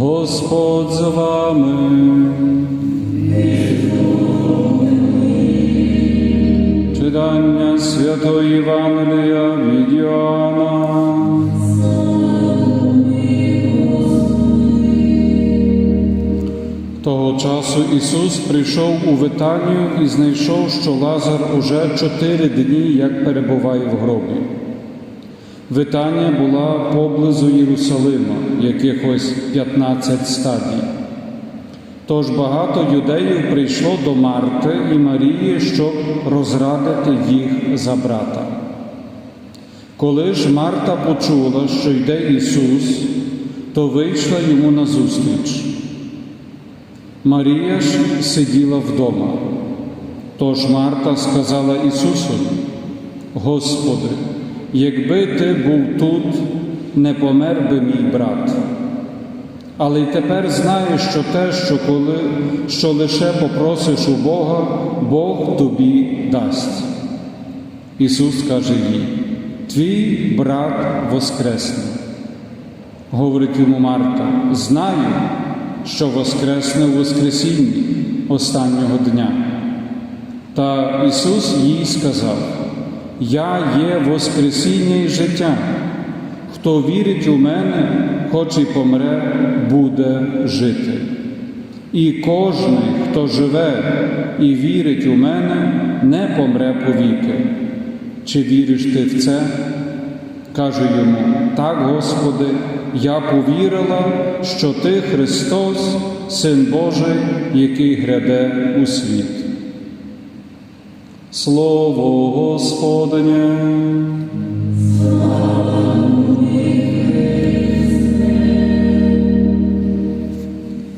Господь з вами. Читання Святої Євангелія від Йоанна. Того часу Ісус прийшов у Витанію і знайшов, що Лазар уже чотири дні як перебуває в гробі. Витанія була поблизу Єрусалима, якихось 15 стадій. Тож багато юдеїв прийшло до Марти і Марії, щоб розрадити їх за брата. Коли ж Марта почула, що йде Ісус, то вийшла йому назустріч. Марія ж сиділа вдома. Тож Марта сказала Ісусу, Господи, якби ти був тут, не помер би мій брат. Але й тепер знаю, що те, що коли що лише попросиш у Бога, Бог тобі дасть. Ісус каже їй, твій брат воскресне. Говорить йому Марта, знаю, що воскресне у Воскресінні останнього дня. Та Ісус їй сказав: Я є Воскресіння і життя. Хто вірить у мене, хоч і помре, буде жити. І кожен, хто живе і вірить у мене, не помре повіки. Чи віриш ти в це? Кажу йому, так, Господи, я повірила, що Ти Христос, Син Божий, який гряде у світ. Слово Господнє.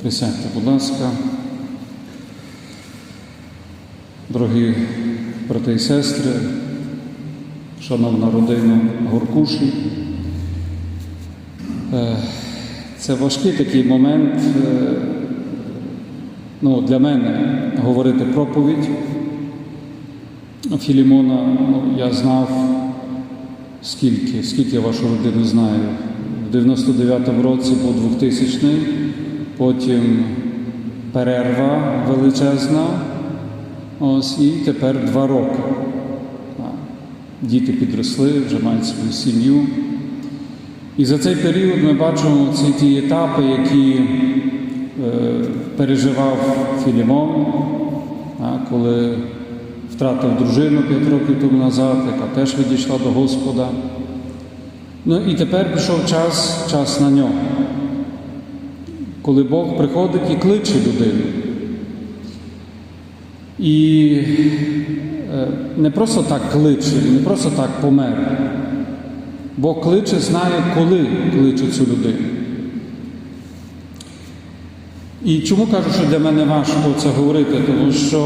Присядьте, будь ласка. Дорогі брати і сестри, шановна родина Горкуші. Е, Це важкий такий момент е, ну, для мене говорити проповідь. Філімона ну, я знав скільки, скільки я вашу родину знаю. В 99-му році був 2000-й, потім перерва величезна, ось і тепер два роки. Діти підросли, вже мають свою сім'ю. І за цей період ми бачимо ці ті етапи, які е, переживав Філімон, коли втратив дружину 5 років тому назад, яка теж відійшла до Господа. Ну і тепер прийшов час, час на нього, коли Бог приходить і кличе людину. І е, не просто так кличе, не просто так помер. Бог кличе, знає, коли кличе цю людину. І чому кажу, що для мене важко це говорити? Тому що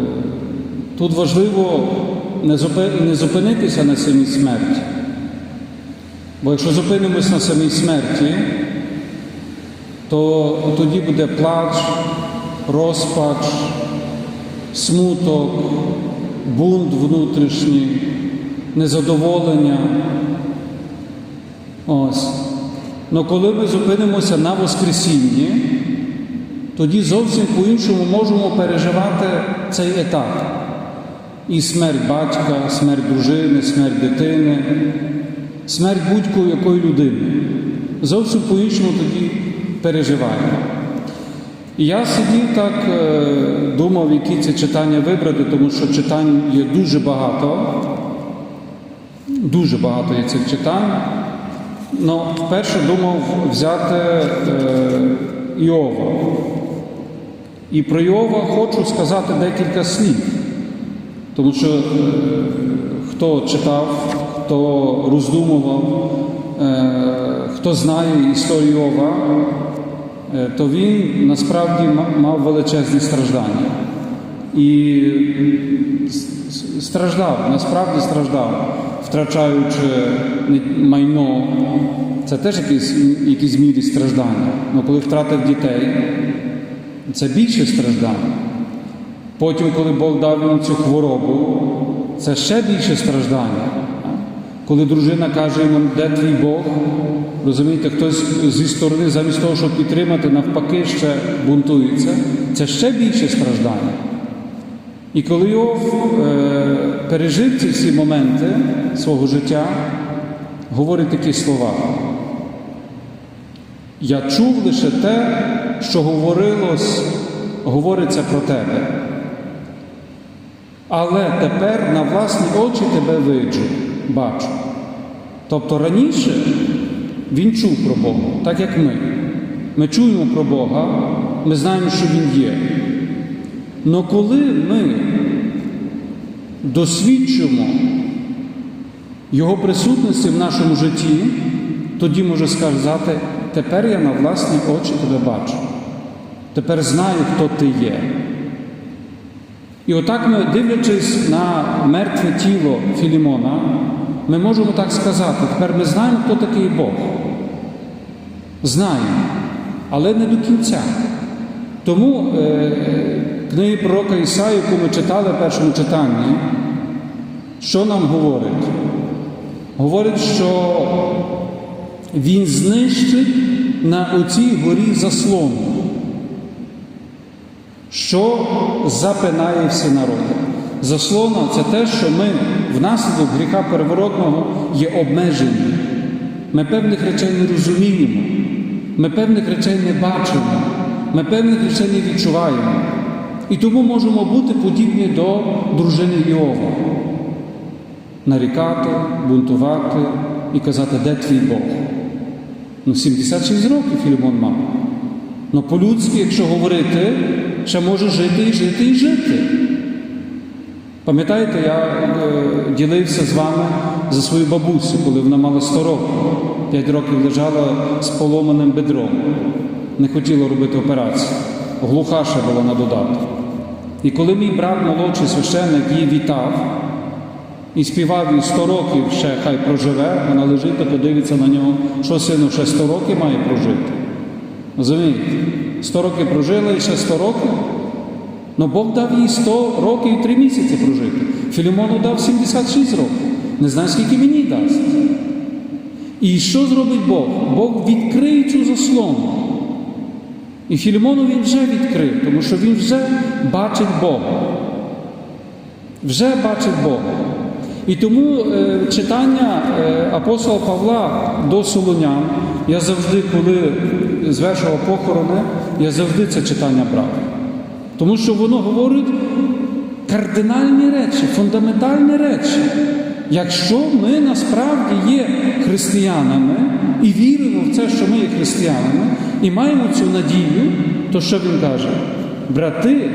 е, тут важливо не, зупинитися на самій смерті. Бо якщо зупинимось на самій смерті, то тоді буде плач, розпач, смуток, бунт внутрішній незадоволення. Но коли ми зупинимося на Воскресінні, тоді зовсім по-іншому можемо переживати цей етап. І смерть батька, смерть дружини, смерть дитини, смерть будь-якої людини. Зовсім по-іншому тоді переживаємо. І я сидів так, думав, які ці читання вибрати, тому що читань є дуже багато. Дуже багато є цих читань. Ну, вперше думав взяти е, Іова. І про Іова хочу сказати декілька слів. Тому що е, хто читав, хто роздумував, е, хто знає історію Іова, е, то він насправді мав величезні страждання. І страждав, насправді страждав, втрачаючи майно, це теж якісь, якісь мірі страждання. Ну коли втратив дітей, це більше страждання. Потім, коли Бог дав йому цю хворобу, це ще більше страждання. Коли дружина каже йому, де твій Бог, Розумієте, хтось зі сторони, замість того, щоб підтримати, навпаки, ще бунтується, це ще більше страждання. І коли Йов е, пережив ці всі моменти свого життя, говорить такі слова. Я чув лише те, що говорилось, говориться про тебе. Але тепер на власні очі тебе виджу, бачу. Тобто раніше він чув про Бога, так як ми. Ми чуємо про Бога, ми знаємо, що Він є. Но коли ми досвідчимо Його присутності в нашому житті, тоді може сказати, тепер я на власні очі тебе бачу. Тепер знаю, хто ти є. І отак ми, дивлячись на мертве тіло Філімона, ми можемо так сказати, тепер ми знаємо, хто такий Бог. Знаємо, але не до кінця. Тому е, книги пророка Ісаї, яку ми читали в першому читанні, що нам говорить? Говорить, що Він знищить на оцій горі заслону, що запинає всі народи. Заслона це те, що ми внаслідок гріха переворотного є обмежені. Ми певних речей не розуміємо, ми певних речей не бачимо, ми певних речей не відчуваємо. І тому можемо бути подібні до дружини Іова. Нарікати, бунтувати і казати, де твій Бог? Ну, 76 років Філімон мав. Ну, по-людськи, якщо говорити, ще може жити і жити і жити. Пам'ятаєте, я е, ділився з вами за свою бабусю, коли вона мала 100 років, 5 років лежала з поломаним бедром, не хотіла робити операцію, глуха ще була на додаток. І коли мій брат молодший священник її вітав і співав їй 100 років ще хай проживе, вона лежить та подивиться на нього, що сину ще 100 років має прожити. Розумієте? 100 років прожила і ще 100 років. Ну Бог дав їй 100 років і 3 місяці прожити. Філімону дав 76 років. Не знаю, скільки мені дасть. І що зробить Бог? Бог відкриє цю заслону. І Філімону він вже відкрив, тому що він вже бачить Бога. Вже бачить Бога. І тому е, читання е, апостола Павла до Солонян, я завжди, коли звершував похорони, я завжди це читання брав. Тому що воно говорить кардинальні речі, фундаментальні речі. Якщо ми насправді є християнами і віримо в це, що ми є християнами, і маємо цю надію, то що він каже? Брати,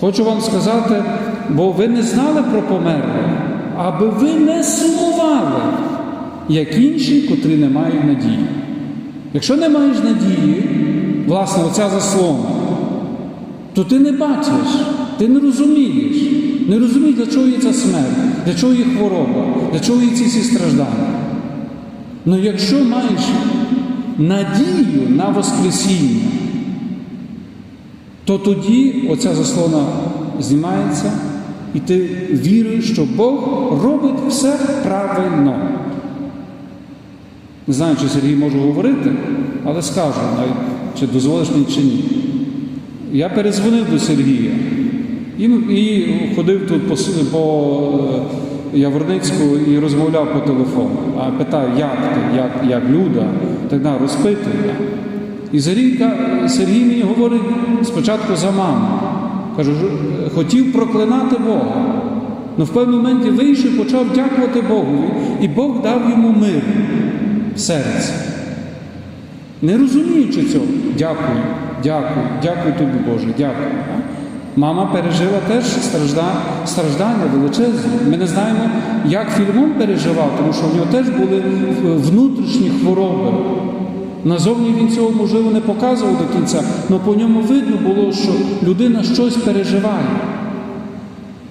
хочу вам сказати, бо ви не знали про померлих, аби ви не сумували, як інші, котрі не мають надії. Якщо не маєш надії, власне, оця заслона, то ти не бачиш, ти не розумієш. Не розумієш, для чого є ця смерть, для чого є хвороба, для чого є ці всі страждання. Ну якщо маєш надію на Воскресіння, то тоді оця заслона знімається, і ти віруєш, що Бог робить все правильно. Не знаю, чи Сергій може говорити, але скажу, чи дозволиш мені чи ні. Я перезвонив до Сергія і, і ходив тут по, по е, Яворницьку і розмовляв по телефону. А питаю, як ти, як, як Люда, так далі, розпитую. І Сергій, Сергій мені говорить спочатку за маму. Кажу, хотів проклинати Бога. Ну в певному моменті вийшов і почав дякувати Богові, і Бог дав йому мир в серці. Не розуміючи цього, дякую, дякую, дякую тобі, Боже, дякую. Мама пережила теж стражда, страждання величезні. Ми не знаємо, як Фільмон переживав, тому що в нього теж були внутрішні хвороби. Назовні він цього, можливо, не показував до кінця, але по ньому видно було, що людина щось переживає.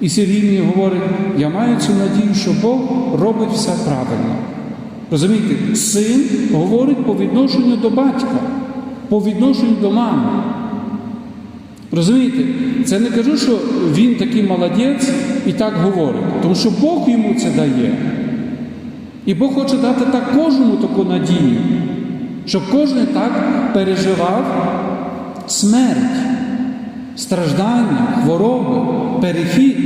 І Сергій мені говорить, я маю цю надію, що Бог робить все правильно. Розумієте, син говорить по відношенню до батька, по відношенню до мами. Розумієте, це не кажу, що він такий молодець і так говорить, тому що Бог йому це дає. І Бог хоче дати так кожному таку надію, щоб кожен так переживав смерть, страждання, хвороби, перехід.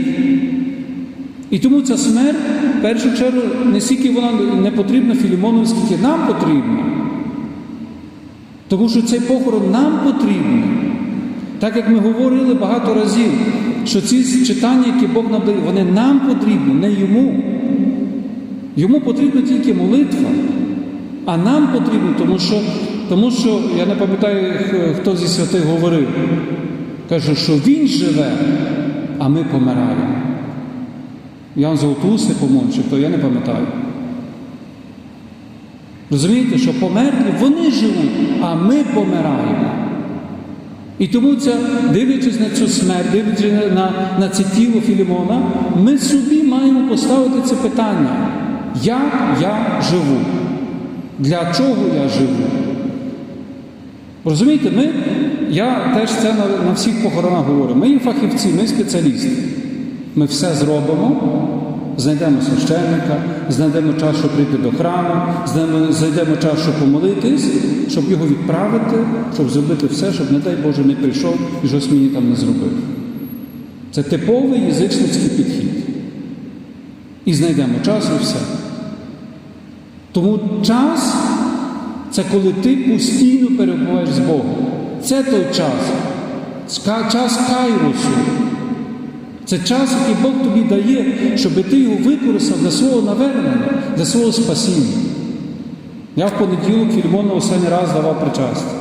І тому ця смерть, в першу чергу, не стільки вона не потрібна Філімону, скільки нам потрібна. Тому що цей похорон нам потрібний. Так як ми говорили багато разів, що ці читання, які Бог нам вони нам потрібні, не йому. Йому потрібна тільки молитва, а нам потрібно, тому що, тому що я не пам'ятаю, хто зі святих говорив, каже, що він живе, а ми помираємо. Ян Золотоустий, по-моєму, чи хто, я не пам'ятаю. Розумієте, що померлі вони живуть, а ми помираємо. І тому, це, дивлячись на цю смерть, дивлячись на, на це тіло Філімона, ми собі маємо поставити це питання, як я живу? Для чого я живу? Розумієте, ми, я теж це на, на всіх похоронах говорю. Ми є фахівці, ми спеціалісти. Ми все зробимо, знайдемо священника, знайдемо час, щоб прийти до храму, знайдемо, знайдемо час, щоб помолитись, щоб його відправити, щоб зробити все, щоб, не дай Боже, не прийшов і щось мені там не зробив. Це типовий язичницький підхід. І знайдемо час і все. Тому час це коли ти постійно перебуваєш з Богом. Це той час, час кайрусу. Це час, який Бог тобі дає, щоб ти його використав для свого навернення, для свого спасіння. Я в понеділок Фільмону останній раз давав причастя.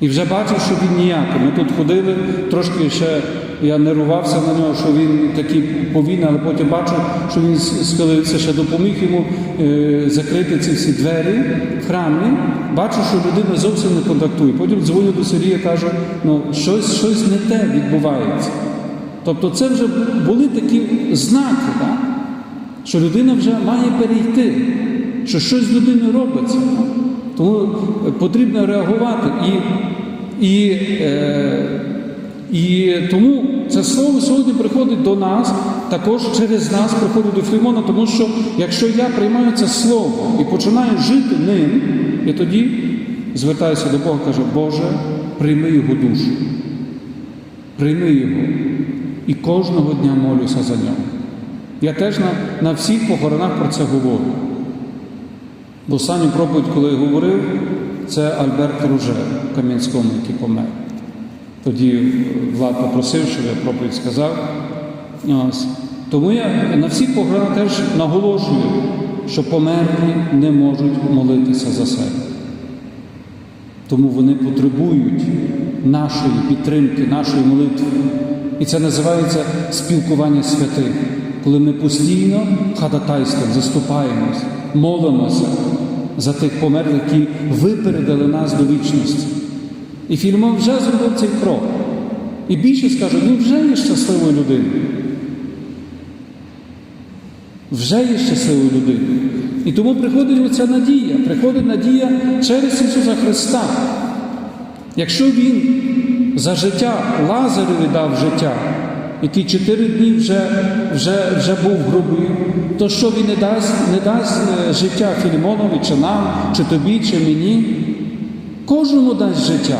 І вже бачив, що він ніякий. Ми тут ходили, трошки ще я нервувався на нього, що він такий повільний, але потім бачу, що він схилився, ще допоміг йому е, закрити ці всі двері в храмі. Бачу, що людина зовсім не контактує. Потім дзвоню до Сергія, кажу, ну щось, щось не те відбувається. Тобто це вже були такі знаки, так? що людина вже має перейти, що щось з людиною робиться. Тому потрібно реагувати. І, і, е, і тому це слово сьогодні приходить до нас, також через нас приходить до Філімона, тому що якщо я приймаю це слово і починаю жити ним, і тоді звертаюся до Бога кажу, Боже, прийми його душу, прийми його. І кожного дня молюся за нього. Я теж на, на всіх похоронах про це говорю. В останню проповідь, коли я говорив, це Альберт Руже в Кам'янському, який помер. Тоді Влад попросив, щоб я проповідь сказав. Ось. Тому я на всіх похоронах теж наголошую, що померлі не можуть молитися за себе. Тому вони потребують нашої підтримки, нашої молитви. І це називається спілкування святих, коли ми постійно ходатайством заступаємось, молимося за тих померлих, які випередили нас до вічності. І Фільмон вже зробив цей крок. І більше скажу, він вже є щасливою людиною. Вже є щасливою людиною. І тому приходить оця надія, приходить надія через Ісуса Христа. Якщо Він за життя Лазареві дав життя, який чотири дні вже вже, вже був гробі, то що він не дасть не дасть життя Філімонові, чи нам, чи тобі, чи мені? Кожному дасть життя.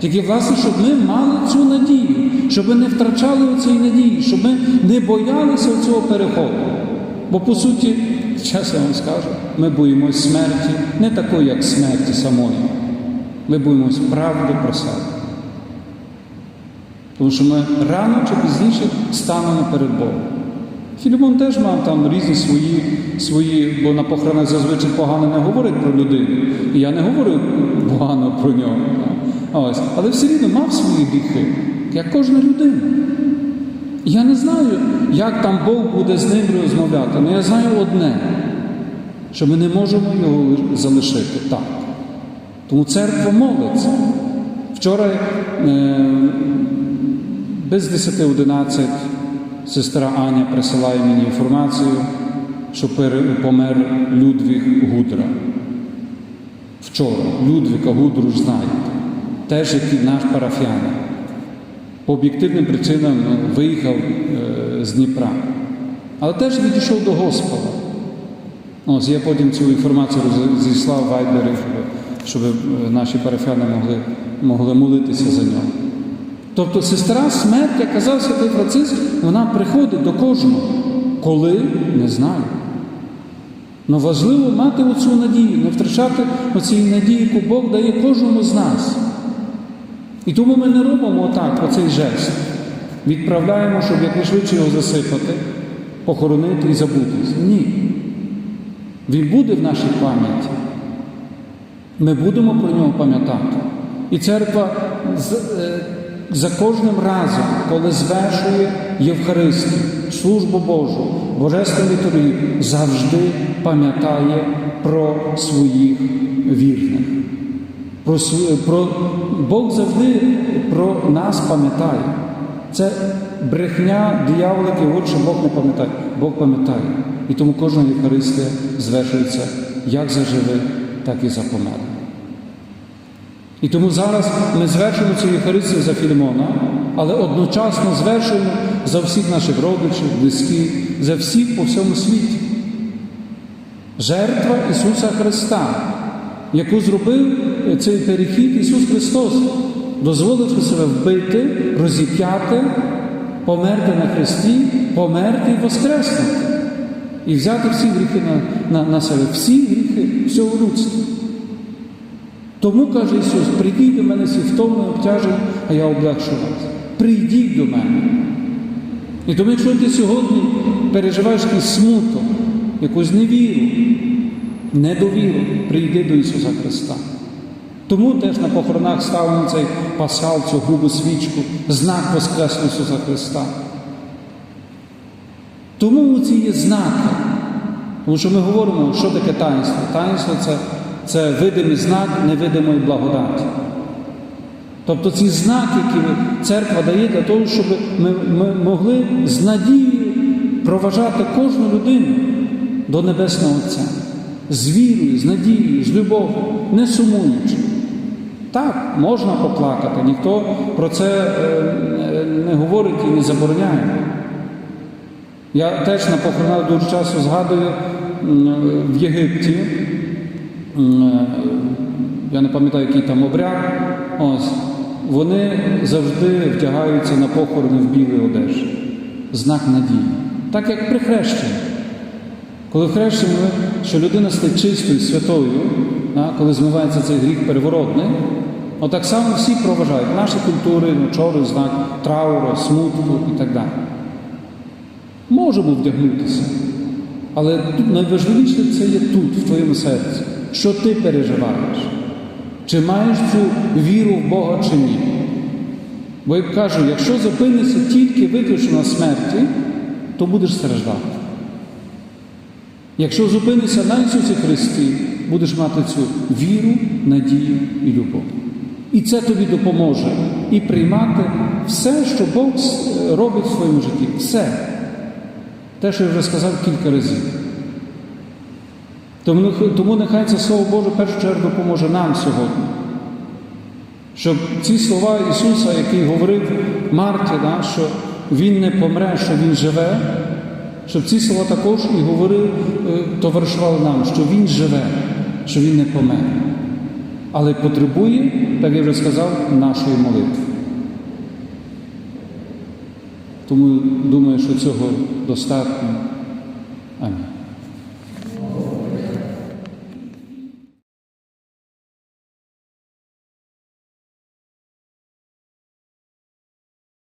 Тільки, власне, щоб ми мали цю надію, щоб ми не втрачали цієї надії, щоб ми не боялися цього переходу. Бо, по суті, чесно вам скажу, ми боїмось смерті, не такої, як смерті самої. Ми боїмось правди про себе. Тому що ми рано чи пізніше станемо перед Богом. Філімон теж мав там різні свої, свої, бо на похоронах зазвичай погано не говорить про людину. І я не говорю погано про нього. Ось. Але все рівно мав свої гріхи, як кожна людина. Я не знаю, як там Бог буде з ним розмовляти, але я знаю одне, що ми не можемо його залишити так. Тому церква молиться. Вчора е, без 10-11 сестра Аня присилає мені інформацію, що помер Людвіг Гудра. Вчора Людвіга Гудру ж знаєте, теж який наш парафіянин. По об'єктивним причинам виїхав е, з Дніпра, але теж відійшов до Господа. Ось я потім цю інформацію зіслав в Вайбері, щоб, е, наші парафіяни могли, могли молитися за нього. Тобто сестра смерть, як казав святий Франциск, вона приходить до кожного. Коли не знаю. Но важливо мати оцю надію, не втрачати оцієї надії, яку Бог дає кожному з нас. І тому ми не робимо отак, оцей жест. Відправляємо, щоб якнайшвидше його засипати, похоронити і забутись. Ні. Він буде в нашій пам'яті. Ми будемо про нього пам'ятати. І церква е, за кожним разом, коли звершує Євхаристію, службу Божу, Божественну літургію, завжди пам'ятає про своїх вірних. Про, про, Бог завжди про нас пам'ятає. Це брехня дияволики, от що Бог не пам'ятає. Бог пам'ятає. І тому кожна Євхаристія звершується як за живих, так і за померлих. І тому зараз ми звершуємо цю Євхаристію за Філімона, але одночасно звершуємо за всіх наших родичів, близьких, за всіх по всьому світі. Жертва Ісуса Христа, яку зробив цей перехід Ісус Христос, дозволивши себе вбити, розіп'яти, померти на хресті, померти і воскреснути. І взяти всі гріхи на, на, на себе, всі гріхи всього людства. Тому каже Ісус: прийдіть до мене всі втомлені, обтяжені, а я облегшу вас. Прийдіть до мене. І тому, якщо ти сьогодні переживаєш якийсь смуток, якусь невіру, недовіру, прийди до Ісуса Христа. Тому теж на похоронах ставимо цей пасхал, цю грубу свічку, знак Воскреслого Ісуса Христа. Тому ці є знаки. Тому що ми говоримо, що таке таїнство. Таїнство це, це видимий знак невидимої благодаті. Тобто ці знаки, які церква дає для того, щоб ми, ми могли з надією проважати кожну людину до Небесного Отця. З вірою, з надією, з любов'ю, не сумуючи. Так, можна поплакати, ніхто про це е, е, не говорить і не забороняє. Я теж на похоронах дуже часто згадую в Єгипті. е, Я не пам'ятаю, який там обряд. Ось, вони завжди вдягаються на похорони в білій одежі. Знак надії. Так як при хрещенні. Коли ми- що людина стає чистою, святою, коли змивається цей гріх переворотний, отак само всі проважають наші культури, чорний знак трауру, смутку і так далі. Можемо вдягнутися. Але найважливіше це є тут, в твоєму серці. Що ти переживаєш? Чи маєш цю віру в Бога чи ні? Бо я кажу, якщо зупинишся тільки виключно на смерті, то будеш страждати. Якщо зупинишся на Ісусі Христі, будеш мати цю віру, надію і любов. І це тобі допоможе і приймати все, що Бог робить в своєму житті. Все. Те, що я вже сказав кілька разів. Тому, тому нехай це Слово Боже в першу чергу допоможе нам сьогодні. Щоб ці слова Ісуса, який говорив Марті, да, що Він не помре, що Він живе, щоб ці слова також і говорив, товаришував товаришували нам, що Він живе, що Він не помер. Але потребує, так я вже сказав, нашої молитви. Тому думаю, що цього достатньо.